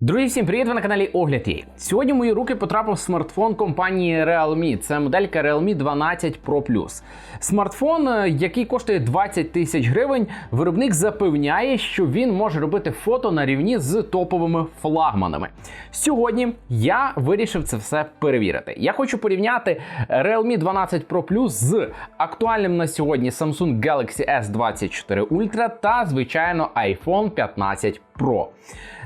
Друзі, всім привіт! Ви на каналі Огляд Є. Сьогодні в мої руки потрапив смартфон компанії Realme. Це моделька Realme 12 Pro Plus. Смартфон, е, який коштує 20 тисяч гривень. Виробник запевняє, що він може робити фото на рівні з топовими флагманами. Сьогодні я вирішив це все перевірити. Я хочу порівняти Realme 12 Pro Plus з актуальним на сьогодні Samsung Galaxy S24 Ultra та, звичайно, iPhone 15 Pro.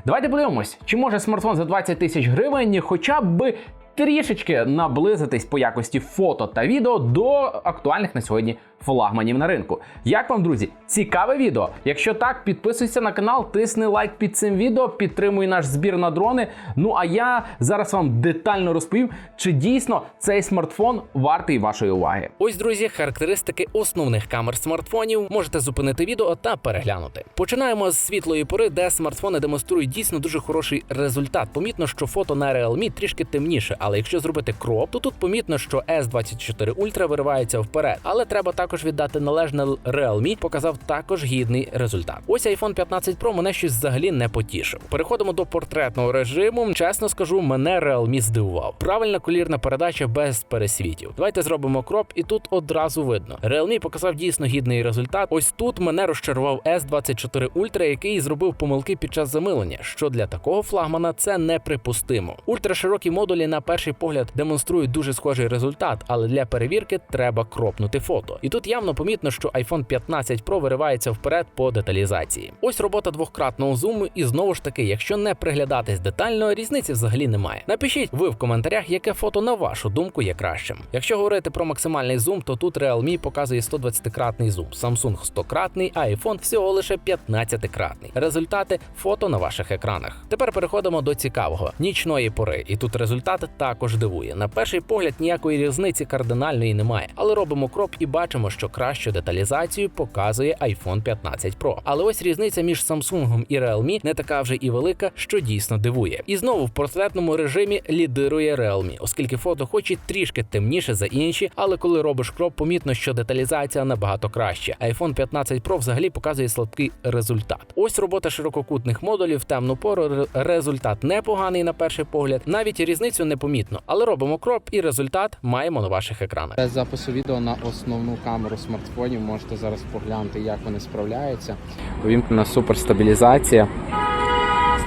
Давайте подивимось, чи може смартфон за 20 тисяч гривень хоча б трішечки наблизитись по якості фото та відео до актуальних на сьогодні флагманів на ринку. Як вам, друзі, цікаве відео? Якщо так, підписуйся на канал, тисни лайк під цим відео, підтримуй наш збір на дрони. Ну а я зараз вам детально розповім, чи дійсно цей смартфон вартий вашої уваги. Ось, друзі, характеристики основних камер смартфонів. Можете зупинити відео та переглянути. Починаємо з світлої пори, де смартфони демонструють дійсно дуже хороший результат. Помітно, що фото на Realme трішки темніше, але якщо зробити кроп, то тут помітно, що S24 Ultra виривається вперед. Але треба також віддати належне Realme, показав також гідний результат. Ось iPhone 15 Pro мене щось взагалі не потішив. Переходимо до портретного режиму. Чесно скажу, мене Realme здивував. Правильна колірна передача без пересвітів. Давайте зробимо кроп, і тут одразу видно. Realme показав дійсно гідний результат. Ось тут мене розчарував S24 Ultra, який зробив помилки під час замилення. Що для такого флагмана це неприпустимо. Ультраширокі модулі на перший погляд демонструють дуже схожий результат, але для перевірки треба кропнути фото. І тут явно помітно, що iPhone 15 Pro виривається вперед по деталізації. Ось робота двократного зуму, і знову ж таки, якщо не приглядатись детально, різниці взагалі немає. Напишіть ви в коментарях, яке фото на вашу думку є кращим. Якщо говорити про максимальний зум, то тут Realme показує 120-кратний зум, Samsung 100-кратний, а iPhone всього лише 15-кратний. Результати фото на ваших екранах. Тепер переходимо до цікавого нічної пори, і тут результат також дивує. На перший погляд ніякої різниці кардинальної немає, але робимо кроп і бачимо, що кращу деталізацію показує iPhone 15 Pro. Але ось різниця між Samsung і Realme не така вже і велика, що дійсно дивує. І знову в портретному режимі лідирує Realme, оскільки фото хоч і трішки темніше за інші, але коли робиш кроп, помітно, що деталізація набагато краще. iPhone 15 Pro взагалі показує слабкий результат. Ось робота ширококутних модулів в темну пору. Результат непоганий на перший погляд. Навіть різницю не помітно, але робимо кроп, і результат маємо на ваших екранах. Без запису відео на основну камеру смартфонів можете зараз поглянути, як вони справляються. Увімкнена суперстабілізація.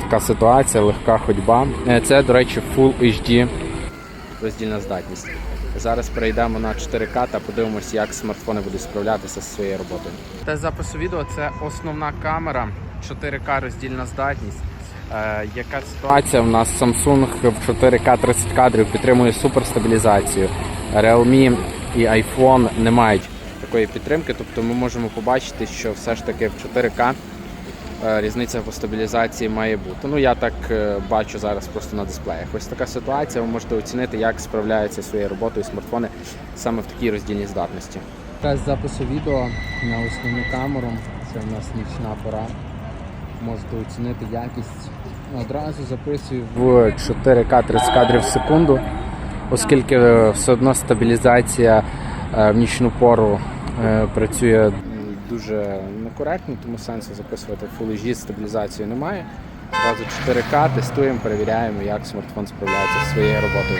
Така ситуація, легка ходьба. Е, Це, до речі, Full HD роздільна здатність. Зараз перейдемо на 4К та подивимося, як смартфони будуть справлятися зі своєю роботою. Тест запису відео це основна камера, 4К роздільна здатність. Е, яка ситуація у нас Samsung в 4К 30 кадрів підтримує суперстабілізацію. Realme і iPhone не мають такої підтримки, тобто ми можемо побачити, що все ж таки в 4К е, різниця по стабілізації має бути. Ну я так е, бачу зараз просто на дисплеях. Ось така ситуація. Ви можете оцінити, як справляються своєю роботою смартфони саме в такій роздільній здатності. Тест запису відео на основну камеру. Це у нас нічна пора. Можете оцінити якість. Одразу записую в 4К 30 кадрів в секунду, оскільки е, все одно стабілізація в нічну пору працює дуже некоректно, тому сенсу записувати HD з стабілізацією немає. Разу 4К тестуємо, перевіряємо, як смартфон справляється зі своєю роботою.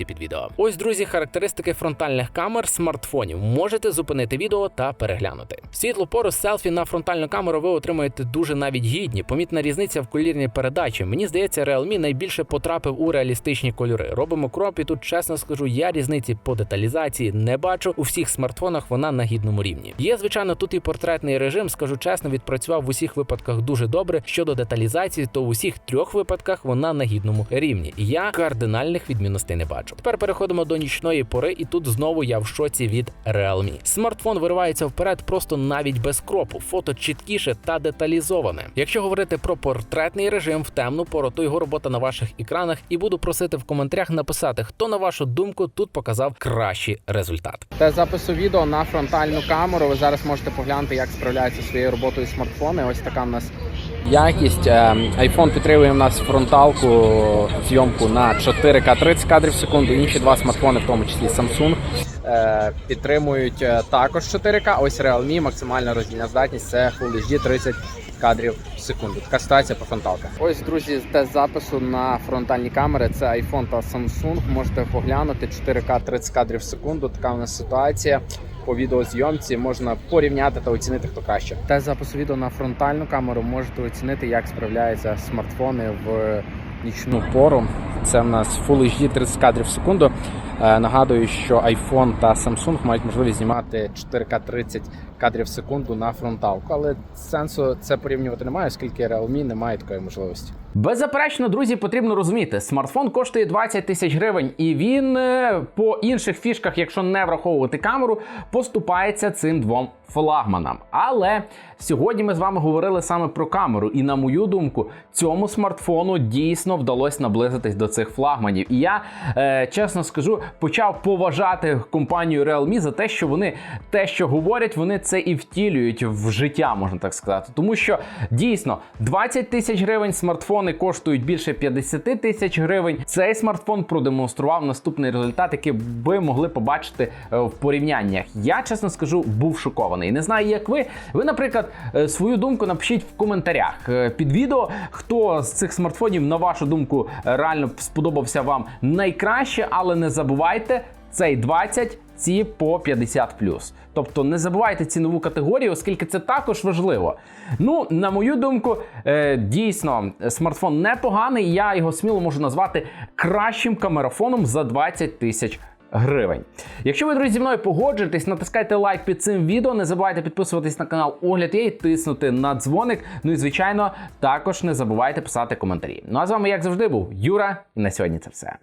під відео. Ось, друзі, характеристики фронтальних камер смартфонів. Можете зупинити відео та переглянути. В світлу пору селфі на фронтальну камеру ви отримаєте дуже навіть гідні. Помітна різниця в колірній передачі. Мені здається, Realme найбільше потрапив у реалістичні кольори. Робимо кроп, і тут чесно скажу, я різниці по деталізації не бачу. У всіх смартфонах вона на гідному рівні. Є, звичайно, тут і портретний режим. Скажу чесно, відпрацював в усіх випадках дуже добре. Щодо деталізації, то в усіх трьох випадках вона на гідному рівні. Я кардинальних відмінностей не бачу. Бачу. Тепер переходимо до нічної пори, і тут знову я в шоці від Realme. Смартфон виривається вперед просто навіть без кропу. Фото чіткіше та деталізоване. Якщо говорити про портретний режим в темну пору, то його робота на ваших екранах, і буду просити в коментарях написати, хто на вашу думку тут показав кращий результат. Те запису відео на фронтальну камеру. Ви зараз можете поглянути, як справляються своєю роботою смартфони. Ось така в нас якість. Е, iPhone підтримує в нас фронталку зйомку на 4К 30 кадрів в секунду. Інші два смартфони, в тому числі Samsung, е, підтримують е, також 4К. Ось Realme, максимальна роздільна здатність це Full HD 30 кадрів в секунду. Така ситуація по фронталках. Ось, друзі, тест запису на фронтальні камери. Це iPhone та Samsung. Можете поглянути 4К 30 кадрів в секунду. Така у нас ситуація. По відеозйомці можна порівняти та оцінити хто краще. Тест запису відео на фронтальну камеру можете оцінити, як справляються смартфони в нічну пору. Це в нас Full HD 30 кадрів в секунду. Е, Нагадую, що iPhone та Samsung мають можливість знімати 4К 30 кадрів в секунду на фронталку, але сенсу це порівнювати немає, оскільки Realme не має такої можливості. Беззаперечно, друзі, потрібно розуміти, смартфон коштує 20 тисяч гривень, і він е, по інших фішках, якщо не враховувати камеру, поступається цим двом флагманам. Але сьогодні ми з вами говорили саме про камеру, і на мою думку, цьому смартфону дійсно вдалося наблизитись до цих флагманів. І я е, чесно скажу, почав поважати компанію Realme за те, що вони те, що говорять, вони це і втілюють в життя, можна так сказати. Тому що дійсно 20 тисяч гривень смартфони коштують більше 50 тисяч гривень. Цей смартфон продемонстрував наступний результат, який ви могли побачити е, в порівняннях. Я чесно скажу, був шокований. Не знаю, як ви. Ви, наприклад, е, свою думку напишіть в коментарях е, під відео, хто з цих смартфонів, на вашу думку, реально сподобався вам найкраще, але не забувайте. Цей 20, ці по 50 Тобто не забувайте цінову категорію, оскільки це також важливо. Ну, на мою думку, е, дійсно смартфон непоганий. Я його сміло можу назвати кращим камерафоном за 20 тисяч гривень. Якщо ви, друзі, зі мною погоджуєтесь, натискайте лайк під цим відео. Не забувайте підписуватись на канал Огляд і тиснути на дзвоник. Ну і звичайно, також не забувайте писати коментарі. Ну а з вами, як завжди, був Юра, і на сьогодні це все.